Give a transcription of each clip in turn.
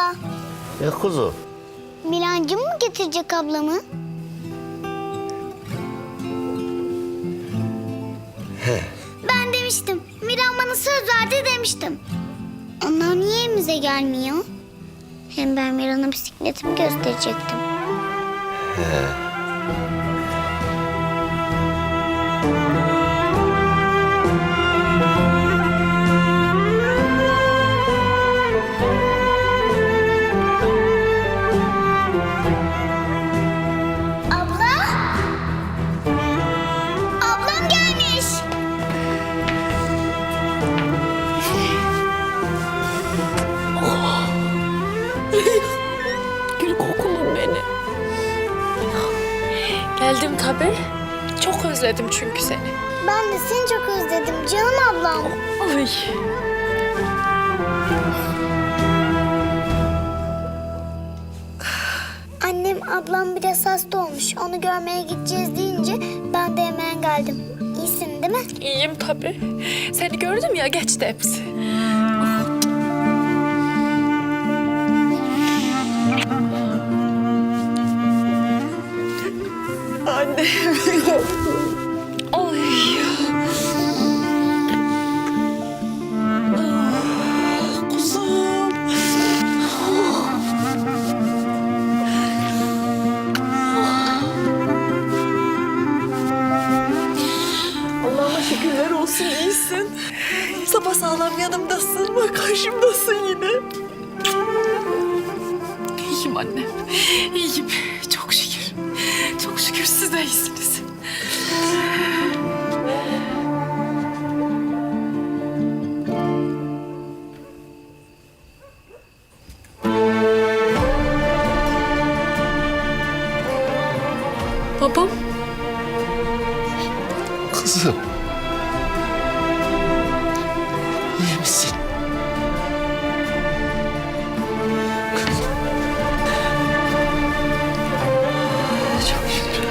Baba, E kuzu. Mirancım mı getirecek ablamı? Ben demiştim. Miran bana söz verdi demiştim. Onlar niye evimize gelmiyor? Hem ben Miran'a bisikletimi gösterecektim. Abla? Gül kokulum beni. Geldim tabii. Çok özledim çünkü seni. Ben de seni çok özledim canım ablam. Ay. Annem ablam biraz hasta olmuş. Onu görmeye gideceğiz deyince ben de hemen geldim. İyisin değil mi? İyiyim tabii. Seni gördüm ya geçti hepsi. Sağlam yanımdasın. Bak karşımdasın yine. İyiyim anne. İyiyim. Çok şükür. Çok şükür siz de iyisiniz. Babam. Çok şükür.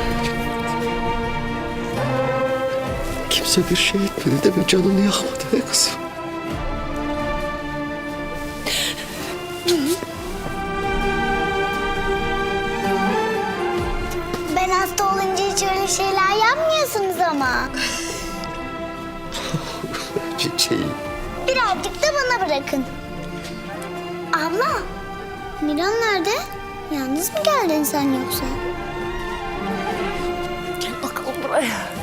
Kimse bir şey etmedi de mi canını yakmadı be kızım? Ben hasta olunca hiç öyle şeyler yapmıyorsunuz ama. Çiçeği. Bırakın. Abla, Miran nerede? Yalnız mı geldin sen yoksa? Gel bakalım buraya.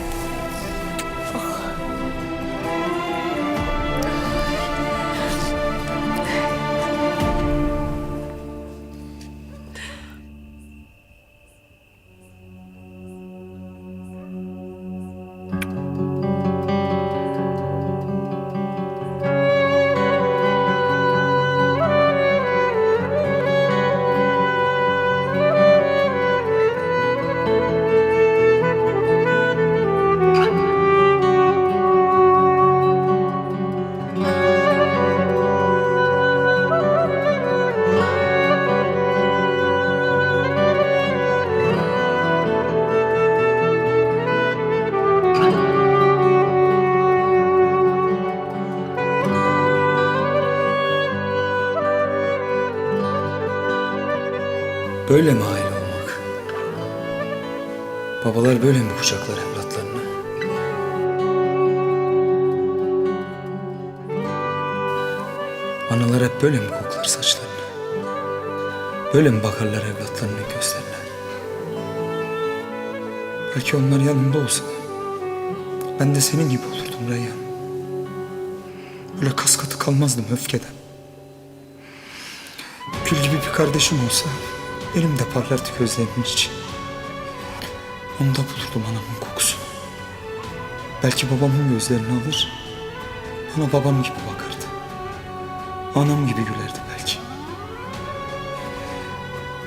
Böyle mi aile olmak? Babalar böyle mi kucaklar evlatlarını? Analar hep böyle mi koklar saçlarını? Böyle mi bakarlar evlatlarının gözlerine? Belki onlar yanımda olsa ben de senin gibi olurdum Reyhan. Böyle kas katı kalmazdım öfkeden. Gül gibi bir kardeşim olsa benim de parlardı gözlerimin içi. Onda bulurdum anamın kokusunu. Belki babamın gözlerini alır, bana babam gibi bakardı. Anam gibi gülerdi belki.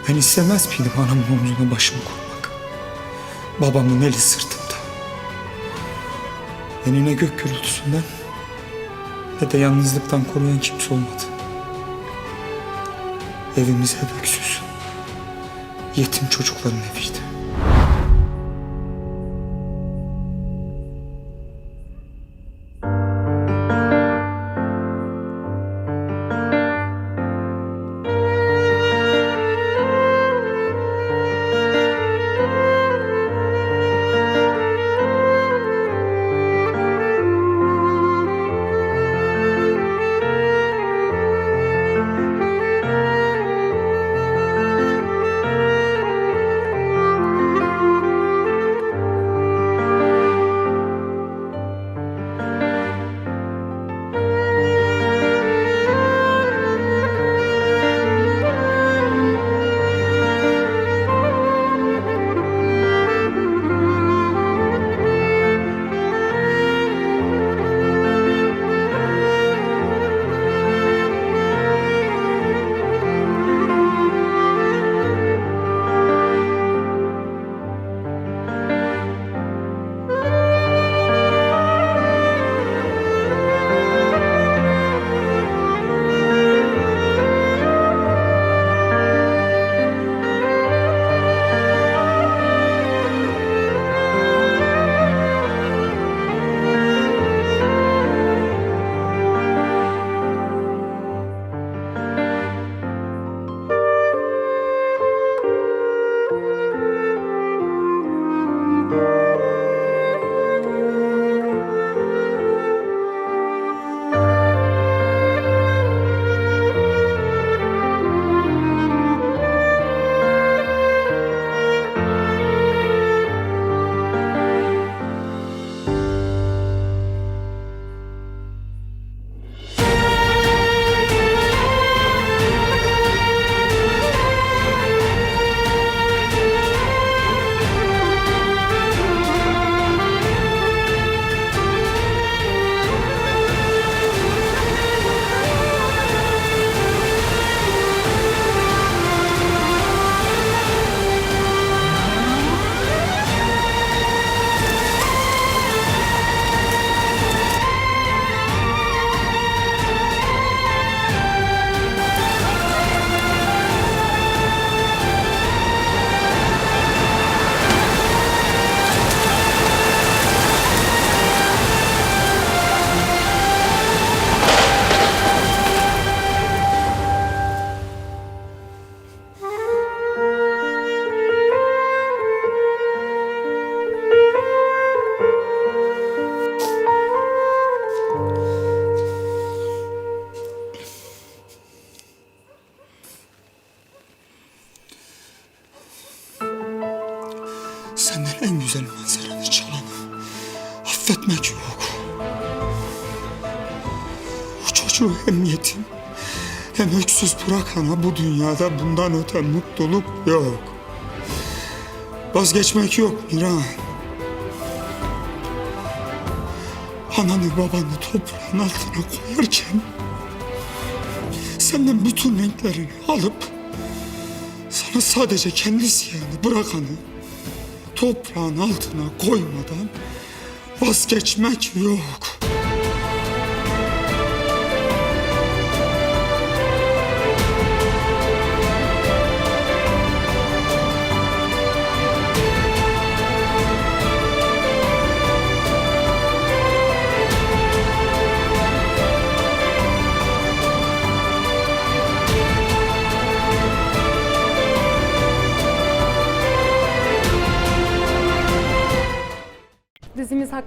Ben istemez miydim anamın omzuna başımı koymak? Babamın eli sırtımda. Beni ne gök gürültüsünden ne de yalnızlıktan koruyan kimse olmadı. Evimiz hep öksüz. Yetim çocukların eviydi. Senden en güzel manzaranı çalanı affetmek yok. O çocuğu hem yetim hem öksüz bırakana bu dünyada bundan öte mutluluk yok. Vazgeçmek yok Miran. Ananı babanı toprağın altına koyarken senden bütün renklerini alıp sana sadece kendi siyahını bırakanı toprağın altına koymadan vazgeçmek yok.